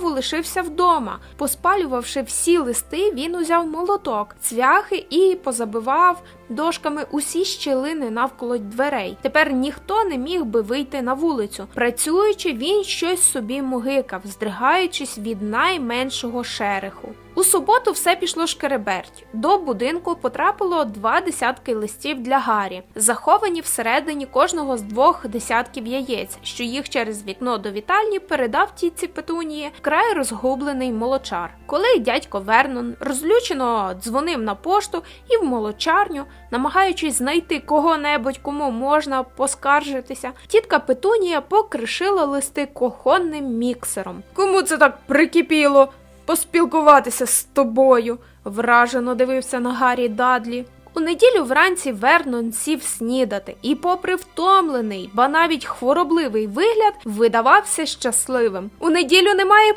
знову лишився вдома. Поспалювавши всі листи, він узяв молоток, цвяхи і позабивав дошками усі щілини навколо дверей. Тепер ніхто не міг би вийти на вулицю. Працюючи, він щось собі мугикав, здригаючись від найменшого шереху. У суботу все пішло шкереберть. До будинку потрапило два десятки листів для Гаррі, заховані всередині кожного з двох десятків яєць, що їх через вікно до вітальні передав тітці Петунії вкрай розгублений молочар. Коли дядько Вернон розлючено дзвонив на пошту і в молочарню, намагаючись знайти кого-небудь, кому можна поскаржитися, тітка Петунія покришила листи кухонним міксером. Кому це так прикипіло? Поспілкуватися з тобою, вражено дивився на Гаррі Дадлі. У неділю вранці Вернон сів снідати і, попри втомлений, ба навіть хворобливий вигляд, видавався щасливим. У неділю немає